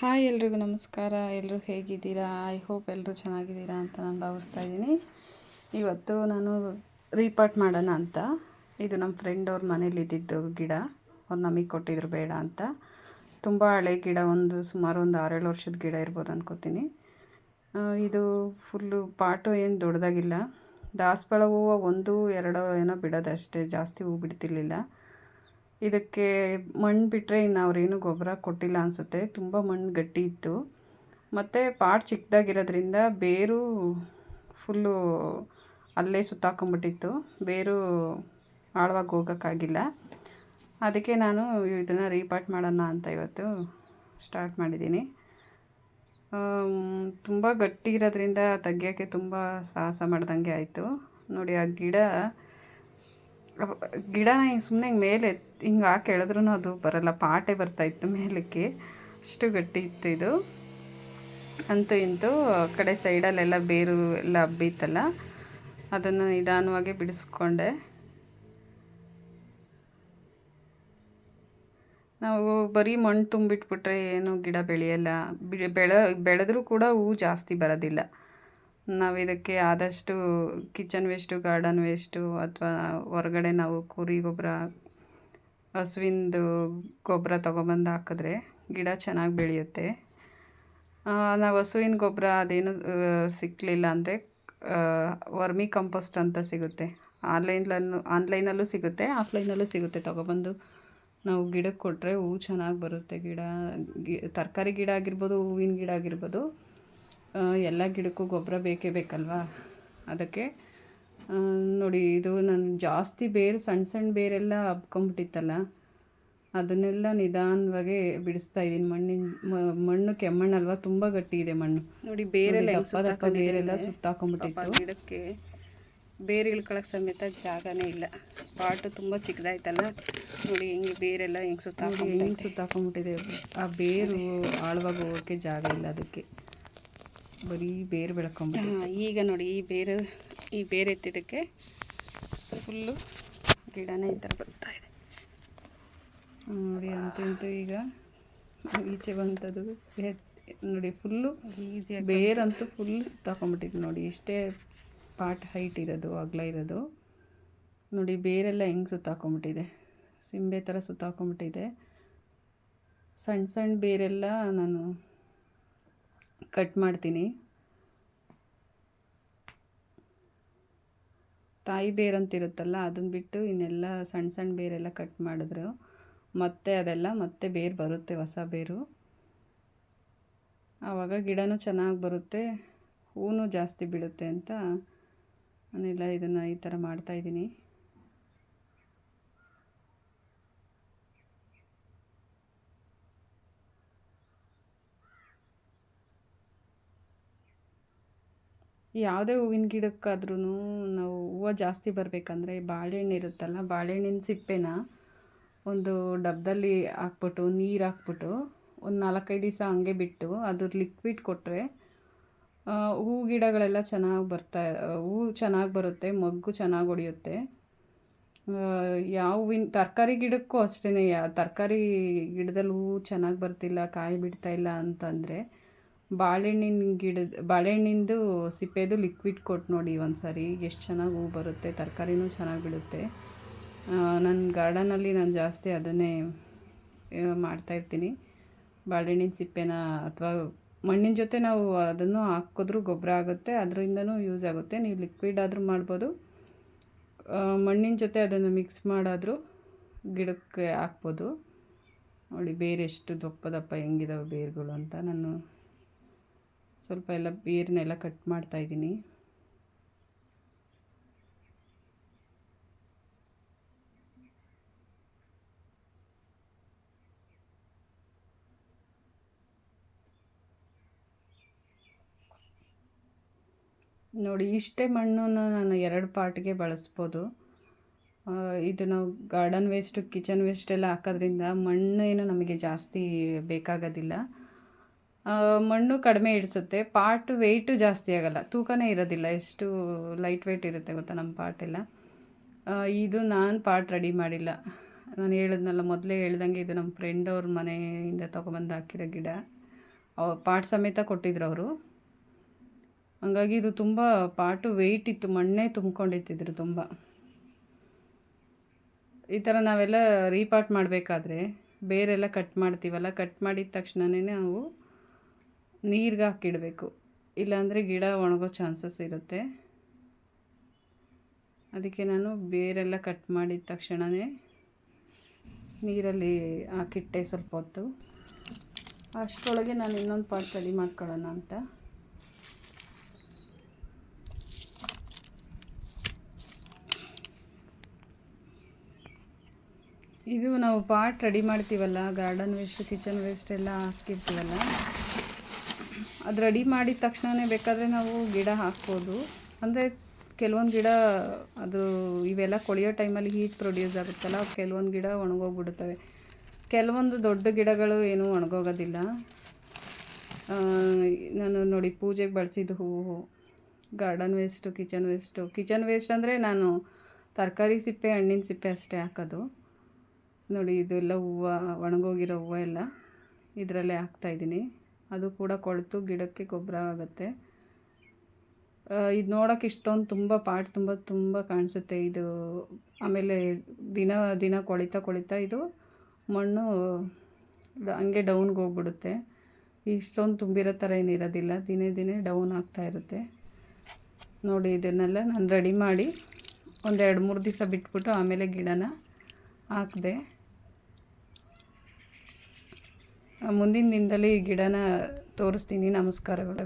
Hi ಎಲ್ರಿಗೂ ನಮಸ್ಕಾರ. ಎಲ್ಲರೂ ಹೇಗಿದ್ದೀರಾ? ಐ ಹೋಪ್ ಎಲ್ಲರೂ ಚೆನ್ನಾಗಿದ್ದೀರಾ ಅಂತ ನಾನು ಭಾವಿಸ್ತಾ ಇದ್ದೀನಿ. ಇವತ್ತು ನಾನು ರೀಪಾರ್ಟ್ ಮಾಡೋಣ ಅಂತ. ಇದು ನಮ್ಮ ಫ್ರೆಂಡ್ ಅವ್ರ ಮನೇಲಿ ಇದ್ದಿದ್ದು ಗಿಡ. ಅವ್ರು ನಮಗೆ ಕೊಟ್ಟಿದ್ರು ಬೇಡ ಅಂತ. ತುಂಬ ಹಳೆ ಗಿಡ, ಒಂದು ಸುಮಾರು ಒಂದು ಆರೇಳು ವರ್ಷದ ಗಿಡ ಇರ್ಬೋದು ಅನ್ಕೋತೀನಿ. ಇದು ಫುಲ್ಲು ಪಾಟು ಏನು ದೊಡ್ಡದಾಗಿಲ್ಲ ದಾಸವಾಳ ಹೂವು ಒಂದು, ಎರಡು ಏನೋ ಬಿಡೋದಷ್ಟೇ. ಜಾಸ್ತಿ ಹೂ ಬಿಡ್ತಿರ್ಲಿಲ್ಲ. ಇದಕ್ಕೆ ಮಣ್ಣು ಬಿಟ್ಟರೆ ಇನ್ನು ಅವರೇನು ಗೊಬ್ಬರ ಕೊಟ್ಟಿಲ್ಲ ಅನಿಸುತ್ತೆ. ತುಂಬ ಮಣ್ಣು ಗಟ್ಟಿ ಇತ್ತು. ಮತ್ತು ಪಾಟ್ ಚಿಕ್ಕದಾಗಿರೋದ್ರಿಂದ ಬೇರು ಫುಲ್ಲು ಅಲ್ಲೇ ಸುತ್ತಾಕೊಂಬಿಟ್ಟಿತ್ತು. ಬೇರು ಆಳವಾಗಿ ಹೋಗೋಕ್ಕಾಗಿಲ್ಲ. ಅದಕ್ಕೆ ನಾನು ಇದನ್ನು ರೀಪಾಟ್ ಮಾಡೋಣ ಅಂತ ಇವತ್ತು ಸ್ಟಾರ್ಟ್ ಮಾಡಿದ್ದೀನಿ. ತುಂಬ ಗಟ್ಟಿ ಇರೋದ್ರಿಂದ ತೆಗಿಯೋಕ್ಕೆ ತುಂಬ ಸಾಹಸ ಮಾಡ್ದಂಗೆ ಆಯಿತು. ನೋಡಿ, ಆ ಗಿಡ ಗಿಡನ ಹಿಂಗೆ ಸುಮ್ಮನೆ ಹಿಂಗೆ ಮೇಲೆ ಹಿಂಗೆ ಹಾಕಿ ಅದು ಬರಲ್ಲ. ಪಾಟೆ ಬರ್ತಾಯಿತ್ತು ಮೇಲಕ್ಕೆ. ಅಷ್ಟು ಗಟ್ಟಿ ಇತ್ತು ಇದು. ಅಂತೂ ಇಂತೂ ಕಡೆ ಸೈಡಲ್ಲೆಲ್ಲ ಬೇರು ಎಲ್ಲ ಹಬ್ಬಿತ್ತಲ್ಲ. ಅದನ್ನು ನಿಧಾನವಾಗಿ ಬಿಡಿಸ್ಕೊಂಡೆ. ನಾವು ಬರೀ ಮಣ್ಣು ತುಂಬಿಟ್ಬಿಟ್ರೆ ಏನು ಗಿಡ ಬೆಳೆಯಲ್ಲ. ಬೆಳೆ, ಬೆಳೆದ್ರೂ ಕೂಡ ಹೂವು ಜಾಸ್ತಿ ಬರೋದಿಲ್ಲ. ನಾವು ಇದಕ್ಕೆ ಆದಷ್ಟು ಕಿಚನ್ ವೇಸ್ಟು, ಗಾರ್ಡನ್ ವೇಸ್ಟು ಅಥವಾ ಹೊರಗಡೆ ನಾವು ಕುರಿ ಗೊಬ್ಬರ ಹಸುವಿಂದು ಗೊಬ್ಬರ ತೊಗೊಬಂದು ಹಾಕಿದ್ರೆ ಗಿಡ ಚೆನ್ನಾಗಿ ಬೆಳೆಯುತ್ತೆ. ನಾವು ಹಸುವಿನ ಗೊಬ್ಬರ ಅದೇನು ಸಿಕ್ಕಲಿಲ್ಲ ಅಂದರೆ ವರ್ಮಿ ಕಂಪೋಸ್ಟ್ ಅಂತ ಸಿಗುತ್ತೆ. ಆನ್ಲೈನ್ಲನ್ನು ಆನ್ಲೈನಲ್ಲೂ ಸಿಗುತ್ತೆ, ಆಫ್ಲೈನಲ್ಲೂ ಸಿಗುತ್ತೆ. ತೊಗೊಬಂದು ನಾವು ಗಿಡಕ್ಕೆ ಕೊಟ್ಟರೆ ಹೂವು ಚೆನ್ನಾಗಿ ಬರುತ್ತೆ ಗಿಡ. ತರಕಾರಿ ಗಿಡ ಆಗಿರ್ಬೋದು, ಹೂವಿನ ಗಿಡ ಆಗಿರ್ಬೋದು. ಎಲ್ಲ ಗಿಡಕ್ಕೂ ಗೊಬ್ಬರ ಬೇಕೇ ಬೇಕಲ್ವಾ? ಅದಕ್ಕೆ ನೋಡಿ ಇದು ನಾನು ಜಾಸ್ತಿ ಬೇರು ಸಣ್ಣ ಸಣ್ಣ ಬೇರೆಲ್ಲ ಹಬ್ಕೊಂಬಿಟ್ಟಿತ್ತಲ್ಲ ಅದನ್ನೆಲ್ಲ ನಿಧಾನವಾಗಿ ಬಿಡಿಸ್ತಾ ಇದ್ದೀನಿ. ಮಣ್ಣಿನ ಮಣ್ಣು ಕೆಮ್ಮಣ್ಣಲ್ವ? ತುಂಬ ಗಟ್ಟಿ ಇದೆ ಮಣ್ಣು. ನೋಡಿ ಬೇರೆಲ್ಲ ಬೇರೆಲ್ಲ ಸುತ್ತಾಕೊಂಬಿಟ್ಟಿತ್ತು. ಗಿಡಕ್ಕೆ ಬೇರೆ ಇಳ್ಕೊಳಕ್ ಸಮೇತ ಜಾಗನೇ ಇಲ್ಲ. ಪಾಟು ತುಂಬ ಚಿಕ್ಕದಾಯ್ತಲ್ಲ. ನೋಡಿ ಹೆಂಗೆ ಬೇರೆಲ್ಲ ಹೆಂಗೆ ಸುತ್ತ ಹೆಂಗೆ ಸುತ್ತಾಕೊಂಡ್ಬಿಟ್ಟಿದೆ ಆ ಬೇರು ಆಳವಾಗಿ ಹೋಗೋಕ್ಕೆ ಜಾಗ ಇಲ್ಲ ಅದಕ್ಕೆ. ಬರೀ ಬೇರು ಬೆಳ್ಕೊಂಬಿಟ್ಟು ಈಗ ನೋಡಿ ಈ ಬೇರೆ ಈ ಬೇರೆ ಎತ್ತಿದ್ದಕ್ಕೆ ಫುಲ್ಲು ಗಿಡನೇ ಈ ಥರ ಬರ್ತಾ ಇದೆ. ನೋಡಿ ಅಂತೂ ಈಗ ಈಚೆ ಬಂತದ್ದು ನೋಡಿ ಫುಲ್ಲು ಈಸಿಯಾಗಿ ಬೇರಂತೂ ಫುಲ್ಲು ಸುತ್ತಾಕೊಂಡ್ಬಿಟ್ಟಿದ್ದು ನೋಡಿ ಇಷ್ಟೇ ಪಾಟ್ ಹೈಟ್ ಇರೋದು ಅಗಲ ಇರೋದು. ನೋಡಿ ಬೇರೆಲ್ಲ ಹೆಂಗೆ ಸುತ್ತಾಕೊಂಬಿಟ್ಟಿದೆ. ಸಿಂಬೆ ಥರ ಸುತ್ತಾಕೊಂಬಿಟ್ಟಿದೆ. ಸಣ್ಣ ಸಣ್ಣ ಬೇರೆಲ್ಲ ನಾನು ಕಟ್ ಮಾಡ್ತೀನಿ. ತಾಯಿ ಬೇರಂತಿರುತ್ತಲ್ಲ ಅದನ್ನ ಬಿಟ್ಟು ಇನ್ನೆಲ್ಲ ಸಣ್ಣ ಸಣ್ಣ ಬೇರೆಲ್ಲ ಕಟ್ ಮಾಡಿದ್ರು. ಮತ್ತೆ ಅದೆಲ್ಲ ಮತ್ತೆ ಬೇರು ಬರುತ್ತೆ, ಹೊಸ ಬೇರು. ಆವಾಗ ಗಿಡನೂ ಚೆನ್ನಾಗಿ ಬರುತ್ತೆ ಹೂವು ಜಾಸ್ತಿ ಬಿಡುತ್ತೆ ಅಂತ ನಾನೆಲ್ಲ ಇದನ್ನು ಈ ಥರ ಮಾಡ್ತಾಯಿದ್ದೀನಿ ಯಾವುದೇ ಹೂವಿನ ಗಿಡಕ್ಕಾದ್ರೂ ನಾವು ಹೂವು ಜಾಸ್ತಿ ಬರಬೇಕಂದ್ರೆ ಬಾಳೆಹಣ್ಣು ಇರುತ್ತಲ್ಲ, ಬಾಳೆಹಣ್ಣಿನ ಸಿಪ್ಪೆನ ಒಂದು ಡಬ್ಬದಲ್ಲಿ ಹಾಕ್ಬಿಟ್ಟು, ನೀರು ಹಾಕ್ಬಿಟ್ಟು ಒಂದು ನಾಲ್ಕೈದು ದಿವಸ ಹಂಗೆ ಬಿಟ್ಟು ಅದ್ರ ಲಿಕ್ವಿಡ್ ಕೊಟ್ಟರೆ ಹೂ ಗಿಡಗಳೆಲ್ಲ ಚೆನ್ನಾಗಿ ಬರ್ತಾ, ಹೂ ಚೆನ್ನಾಗಿ ಬರುತ್ತೆ, ಮೊಗ್ಗು ಚೆನ್ನಾಗಿ ಹೊಡೆಯುತ್ತೆ ಯಾವ ಹೂವಿನ, ತರಕಾರಿ ಗಿಡಕ್ಕೂ ಅಷ್ಟೇ ಯಾ, ತರಕಾರಿ ಗಿಡದಲ್ಲಿ ಹೂವು ಚೆನ್ನಾಗಿ ಬರ್ತಿಲ್ಲ, ಕಾಯಿ ಬಿಡ್ತಾ ಇಲ್ಲ ಅಂತಂದರೆ ಬಾಳೆಹಣ್ಣಿನ ಗಿಡದ, ಬಾಳೆಹಣ್ಣಿಂದು ಸಿಪ್ಪೆದು ಲಿಕ್ವಿಡ್ ಕೊಟ್ಟು ನೋಡಿ ಒಂದು ಸಾರಿ ಎಷ್ಟು ಚೆನ್ನಾಗಿ ಹೂ ಬರುತ್ತೆ, ತರಕಾರಿನೂ ಚೆನ್ನಾಗಿ ಬಿಡುತ್ತೆ. ನನ್ನ ಗಾರ್ಡನಲ್ಲಿ ನಾನು ಜಾಸ್ತಿ ಅದನ್ನೇ ಮಾಡ್ತಾಯಿರ್ತೀನಿ ಬಾಳೆಹಣ್ಣಿನ ಸಿಪ್ಪೆನ ಅಥವಾ ಮಣ್ಣಿನ ಜೊತೆ ನಾವು ಅದನ್ನು ಹಾಕಿದ್ರೂ ಗೊಬ್ಬರ ಆಗುತ್ತೆ, ಅದರಿಂದನೂ ಯೂಸ್ ಆಗುತ್ತೆ. ನೀವು ಲಿಕ್ವಿಡ್ ಆದರೂ ಮಾಡ್ಬೋದು. ಮಣ್ಣಿನ ಜೊತೆ ಅದನ್ನು ಮಿಕ್ಸ್ ಮಾಡಾದರೂ ಗಿಡಕ್ಕೆ ಹಾಕ್ಬೋದು. ನೋಡಿ ಬೇರೆ ಎಷ್ಟು ದಪ್ಪ ದಪ್ಪ ಹೆಂಗಿದಾವೆ ಬೇರುಗಳು ಅಂತ ನಾನು ಸ್ವಲ್ಪ ಎಲ್ಲ ಬೇರನ್ನೆಲ್ಲ ಕಟ್ ಮಾಡ್ತಾ ಇದ್ದೀನಿ. ನೋಡಿ, ಇಷ್ಟೇ ಮಣ್ಣನ್ನು ನಾನು ಎರಡು ಪಾರ್ಟ್ಗೆ ಬಳಸ್ಬೋದು. ಇದು ನಾವು ಗಾರ್ಡನ್ ವೇಸ್ಟು, ಕಿಚನ್ ವೇಸ್ಟ್ ಎಲ್ಲ ಹಾಕೋದ್ರಿಂದ ಮಣ್ಣು ಏನು ನಮಗೆ ಜಾಸ್ತಿ ಬೇಕಾಗೋದಿಲ್ಲ. ಮಣ್ಣು ಕಡಿಮೆ ಇಡಿಸುತ್ತೆ ಪಾಟ್ ವೆಯ್ಟು ಜಾಸ್ತಿ ಆಗಲ್ಲ. ತೂಕನೇ ಇರೋದಿಲ್ಲ. ಎಷ್ಟು ಲೈಟ್ ವೆಯ್ಟ್ ಇರುತ್ತೆ ಗೊತ್ತಾ ನಮ್ಮ ಪಾಟ್ ಎಲ್ಲ ಇದು ನಾನು ಪಾಟ್ ರೆಡಿ ಮಾಡಿಲ್ಲ. ನಾನು ಹೇಳಿದ್ನಲ್ಲ, ಮೊದಲೇ ಹೇಳ್ದಂಗೆ ಇದು ನಮ್ಮ ಫ್ರೆಂಡ್ ಅವ್ರ ಮನೆಯಿಂದ ತೊಗೊಬಂದು ಹಾಕಿರೋ ಗಿಡ. ಪಾಟ್ ಸಮೇತ ಕೊಟ್ಟಿದ್ರು ಅವರು. ಹಂಗಾಗಿ ಇದು ತುಂಬ ಪಾಟು ವೆಯ್ಟ್ ಇತ್ತು. ಮಣ್ಣೇ ತುಂಬ್ಕೊಂಡಿತ್ತಿದ್ರು ತುಂಬ. ಈ ಥರ ನಾವೆಲ್ಲ ರೀಪಾಟ್ ಮಾಡಬೇಕಾದ್ರೆ ಬೇರೆಲ್ಲ ಕಟ್ ಮಾಡ್ತೀವಲ್ಲ ಕಟ್ ಮಾಡಿದ ತಕ್ಷಣವೇ ನಾವು ನೀರಿಗೆ ಹಾಕಿಡಬೇಕು. ಇಲ್ಲಾಂದರೆ ಗಿಡ ಒಣಗೋ ಚಾನ್ಸಸ್ ಇರುತ್ತೆ. ಅದಕ್ಕೆ ನಾನು ಬೇರೆಲ್ಲ ಕಟ್ ಮಾಡಿದ ತಕ್ಷಣವೇ ನೀರಲ್ಲಿ ಹಾಕಿಟ್ಟೆ ಸ್ವಲ್ಪ ಹೊತ್ತು. ಅಷ್ಟರೊಳಗೆ ನಾನು ಇನ್ನೊಂದು ಪಾಟ್ ರೆಡಿ ಮಾಡ್ಕೊಳ್ಳೋಣ ಅಂತ. ಇದು ನಾವು ಪಾಟ್ ರೆಡಿ ಮಾಡ್ತೀವಲ್ಲ, ಗಾರ್ಡನ್ ವೇಸ್ಟ್, ಕಿಚನ್ ವೇಸ್ಟ್ ಎಲ್ಲ ಹಾಕಿರ್ತೀವಲ್ಲ. ಅದು ರೆಡಿ ಮಾಡಿದ ತಕ್ಷಣವೇ ಬೇಕಾದರೆ ನಾವು ಗಿಡ ಹಾಕ್ಬೋದು. ಅಂದರೆ ಕೆಲವೊಂದು ಗಿಡ ಅದು ಇವೆಲ್ಲ ಕೊಳೆಯೋ ಟೈಮಲ್ಲಿ ಹೀಟ್ ಪ್ರೊಡ್ಯೂಸ್ ಆಗುತ್ತಲ್ಲ ಕೆಲವೊಂದು ಗಿಡ ಒಣಗೋಗ್ಬಿಡುತ್ತವೆ. ಕೆಲವೊಂದು ದೊಡ್ಡ ಗಿಡಗಳು ಏನೂ ಒಣಗೋಗೋದಿಲ್ಲ. ನಾನು ನೋಡಿ ಪೂಜೆಗೆ ಬಳಸಿದ ಹೂವು, garden waste, kitchen waste. Kitchen waste ಅಂದರೆ ನಾನು ತರಕಾರಿ ಸಿಪ್ಪೆ, ಹಣ್ಣಿನ ಸಿಪ್ಪೆ ಅಷ್ಟೇ ಹಾಕೋದು. ನೋಡಿ ಇದೆಲ್ಲ ಹೂವು, ಒಣಗೋಗಿರೋ ಹೂವು ಎಲ್ಲ ಇದರಲ್ಲೇ ಹಾಕ್ತಾಯಿದ್ದೀನಿ ಅದು ಕೂಡ ಕೊಳೆತು, ಗಿಡಕ್ಕೆ ಗೊಬ್ಬರ ಆಗುತ್ತೆ. ಇದು ನೋಡೋಕೆ ಇಷ್ಟೊಂದು ತುಂಬ ಪಾಟ್ ತುಂಬ ತುಂಬ ಕಾಣಿಸುತ್ತೆ. ಇದು ಆಮೇಲೆ ದಿನ ದಿನ ಕೊಳಿತಾ ಕೊಳಿತಾ ಇದು ಮಣ್ಣು ಹಂಗೆ ಡೌನ್ಗೆ ಹೋಗ್ಬಿಡುತ್ತೆ. ಇಷ್ಟೊಂದು ತುಂಬಿರೋ ಥರ ಏನಿರೋದಿಲ್ಲ ದಿನೇ ದಿನೇ ಡೌನ್ ಆಗ್ತಾ ಇರುತ್ತೆ. ನೋಡಿ, ಇದನ್ನೆಲ್ಲ ನಾನು ರೆಡಿ ಮಾಡಿ ಒಂದು ಎರಡು ಮೂರು ದಿವಸ ಬಿಟ್ಬಿಟ್ಟು ಆಮೇಲೆ ಗಿಡನ ಹಾಕಿದೆ. ಮುಂದಿನ ದಿನದಲ್ಲಿ ಗಿಡನ ತೋರಿಸ್ತೀನಿ. ನಮಸ್ಕಾರಗಳು.